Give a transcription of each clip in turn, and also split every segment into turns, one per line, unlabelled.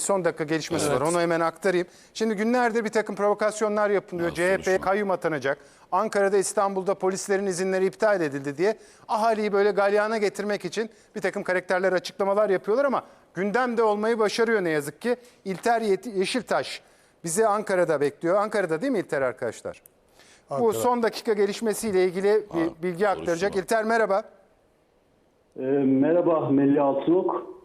Son dakika gelişmesi var. Onu hemen aktarayım. Şimdi günlerdir bir takım provokasyonlar yapılıyor. CHP kayyum atanacak. Ankara'da İstanbul'da polislerin izinleri iptal edildi diye ahaliyi böyle galyana getirmek için bir takım karakterler açıklamalar yapıyorlar ama gündemde olmayı başarıyor ne yazık ki. İlter Yeşiltaş bizi Ankara'da bekliyor. Ankara'da değil mi İlter arkadaşlar? Bu son dakika gelişmesiyle ilgili bir bilgi aktaracak. İlter merhaba.
Ee, merhaba Melih Altınok.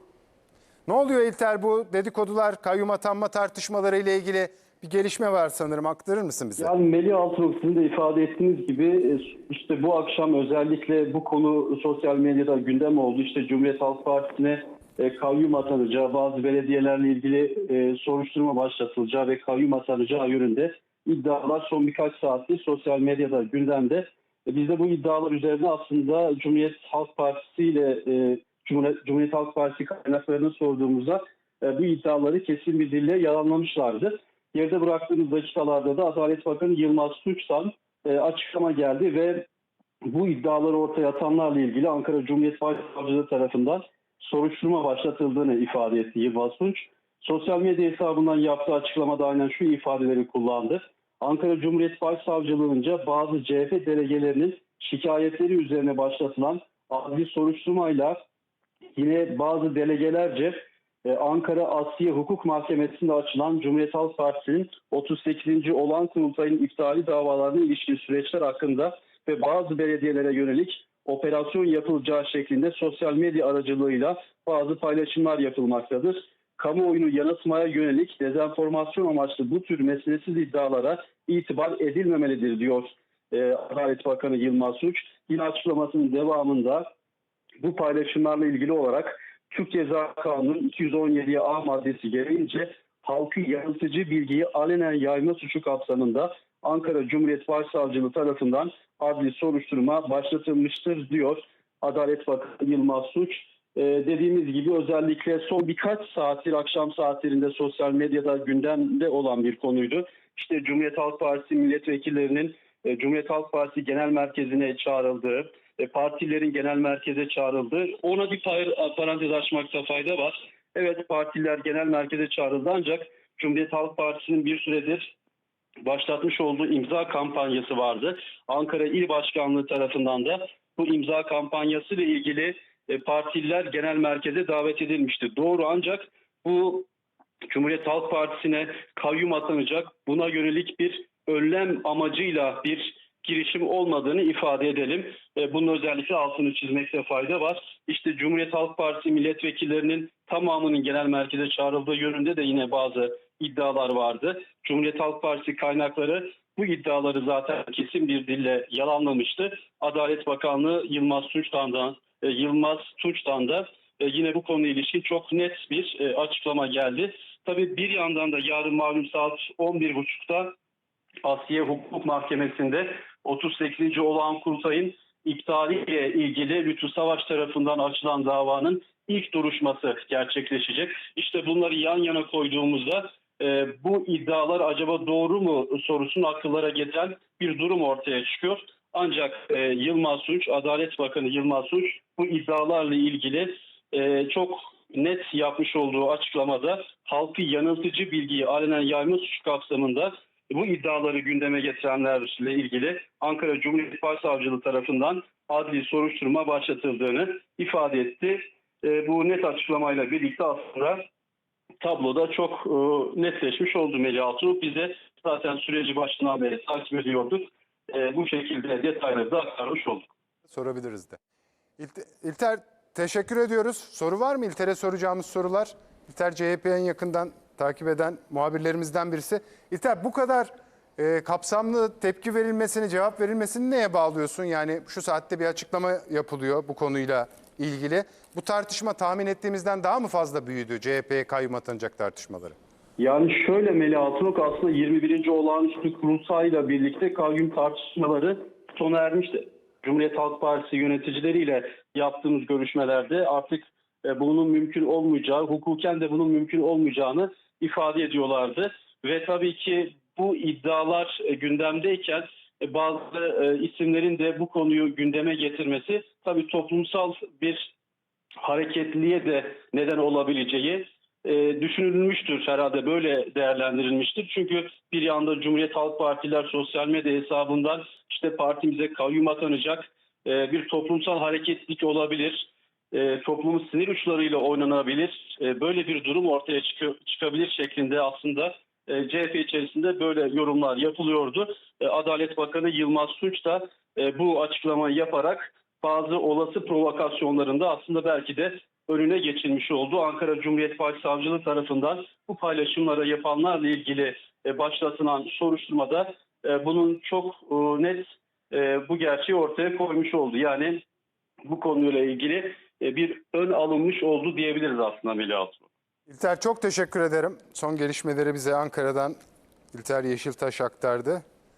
Ne oluyor İlter bu dedikodular, kayyum atanma tartışmaları ile ilgili bir gelişme var sanırım. Aktarır mısın bize?
Yani Melih Altınok sizin de ifade ettiğiniz gibi e, işte bu akşam özellikle bu konu sosyal medyada gündem oldu. İşte Cumhuriyet Halk Partisi'ne e, kayyum atanacağı, bazı belediyelerle ilgili e, soruşturma başlatılacağı ve kayyum atanacağı yönünde iddialar son birkaç saattir sosyal medyada gündemde. E, Biz de bu iddialar üzerine aslında Cumhuriyet Halk Partisi ile e, Cumhuriyet, Halk Partisi kaynaklarını sorduğumuzda e, bu iddiaları kesin bir dille yalanlamışlardı. Geride bıraktığımız dakikalarda da Adalet Bakanı Yılmaz Suç'tan e, açıklama geldi ve bu iddiaları ortaya atanlarla ilgili Ankara Cumhuriyet Başsavcılığı tarafından soruşturma başlatıldığını ifade etti Yılmaz Suç. Sosyal medya hesabından yaptığı açıklamada aynen şu ifadeleri kullandı. Ankara Cumhuriyet Başsavcılığınca bazı CHP delegelerinin şikayetleri üzerine başlatılan adli soruşturmayla yine bazı delegelerce e, Ankara Asliye Hukuk Mahkemesi'nde açılan Cumhuriyet Halk Partisi'nin 38. olan kurultayın iptali davalarına ilişkin süreçler hakkında ve bazı belediyelere yönelik operasyon yapılacağı şeklinde sosyal medya aracılığıyla bazı paylaşımlar yapılmaktadır. Kamuoyunu yanıltmaya yönelik dezenformasyon amaçlı bu tür meselesiz iddialara itibar edilmemelidir diyor e, Adalet Bakanı Yılmaz Suç. Yine açıklamasının devamında bu paylaşımlarla ilgili olarak Türk Ceza Kanunu 217 A maddesi gereğince halkı yanıltıcı bilgiyi alenen yayma suçu kapsamında Ankara Cumhuriyet Başsavcılığı tarafından adli soruşturma başlatılmıştır diyor Adalet Bakanı Yılmaz Suç. Ee, dediğimiz gibi özellikle son birkaç saattir akşam saatlerinde sosyal medyada gündemde olan bir konuydu. İşte Cumhuriyet Halk Partisi milletvekillerinin e, Cumhuriyet Halk Partisi Genel Merkezi'ne çağrıldığı, e, partilerin genel merkeze çağrıldığı. Ona bir par- parantez açmakta fayda var. Evet partiler genel merkeze çağrıldı ancak Cumhuriyet Halk Partisi'nin bir süredir başlatmış olduğu imza kampanyası vardı. Ankara İl Başkanlığı tarafından da bu imza kampanyası ile ilgili e, partililer genel merkeze davet edilmişti. Doğru ancak bu Cumhuriyet Halk Partisi'ne kayyum atanacak buna yönelik bir önlem amacıyla bir girişim olmadığını ifade edelim. E, Bunun özellikle altını çizmekte fayda var. İşte Cumhuriyet Halk Partisi milletvekillerinin tamamının genel merkeze çağrıldığı yönünde de yine bazı iddialar vardı. Cumhuriyet Halk Partisi kaynakları bu iddiaları zaten kesin bir dille yalanlamıştı. Adalet Bakanlığı Yılmaz Tunç'tan e, Yılmaz Tunç'tan da e, yine bu konuyla ilişkin çok net bir açıklama geldi. Tabii bir yandan da yarın malum saat 11.30'da Asliye Hukuk Mahkemesi'nde 38. olağan kurultayın iptaliyle ilgili Lütfü Savaş tarafından açılan davanın ilk duruşması gerçekleşecek. İşte bunları yan yana koyduğumuzda e, bu iddialar acaba doğru mu sorusunu akıllara getiren bir durum ortaya çıkıyor. Ancak e, Yılmaz Suç, Adalet Bakanı Yılmaz Suç bu iddialarla ilgili e, çok net yapmış olduğu açıklamada halkı yanıltıcı bilgiyi alenen yayma suçu kapsamında bu iddiaları gündeme getirenlerle ilgili Ankara Cumhuriyet Başsavcılığı tarafından adli soruşturma başlatıldığını ifade etti. E, bu net açıklamayla birlikte aslında tabloda çok e, netleşmiş oldu Melih Altuğ. Biz de zaten süreci başından beri takip ediyorduk. E, bu şekilde detayları da aktarmış olduk.
Sorabiliriz de. İlt- İlter teşekkür ediyoruz. Soru var mı? İlter'e soracağımız sorular. İlter CHP'yi en yakından takip eden muhabirlerimizden birisi. İlter bu kadar e, kapsamlı tepki verilmesini, cevap verilmesini neye bağlıyorsun? Yani şu saatte bir açıklama yapılıyor bu konuyla ilgili. Bu tartışma tahmin ettiğimizden daha mı fazla büyüdü CHP'ye kayyum atanacak tartışmaları?
Yani şöyle Melih Altınok aslında 21. olağanüstü kurultayla birlikte kayyum tartışmaları sona ermişti. Cumhuriyet Halk Partisi yöneticileriyle yaptığımız görüşmelerde artık e, bunun mümkün olmayacağı, hukuken de bunun mümkün olmayacağını ifade ediyorlardı. Ve tabii ki bu iddialar e, gündemdeyken e, bazı e, isimlerin de bu konuyu gündeme getirmesi tabii toplumsal bir hareketliliğe de neden olabileceği düşünülmüştür herhalde böyle değerlendirilmiştir. Çünkü bir yanda Cumhuriyet Halk Partiler sosyal medya hesabından işte partimize kayyum atanacak bir toplumsal hareketlik olabilir. E, toplumun sinir uçlarıyla oynanabilir. E, böyle bir durum ortaya çıkıyor, çıkabilir şeklinde aslında e, CHP içerisinde böyle yorumlar yapılıyordu. E, Adalet Bakanı Yılmaz Suç da e, bu açıklamayı yaparak bazı olası provokasyonlarında aslında belki de önüne geçilmiş oldu. Ankara Cumhuriyet Başsavcılığı tarafından bu paylaşımları yapanlarla ilgili e, başlatılan soruşturmada e, bunun çok e, net e, bu gerçeği ortaya koymuş oldu. Yani bu konuyla ilgili bir ön alınmış oldu diyebiliriz aslında Melih Altun.
İlter çok teşekkür ederim. Son gelişmeleri bize Ankara'dan İlter Yeşiltaş aktardı.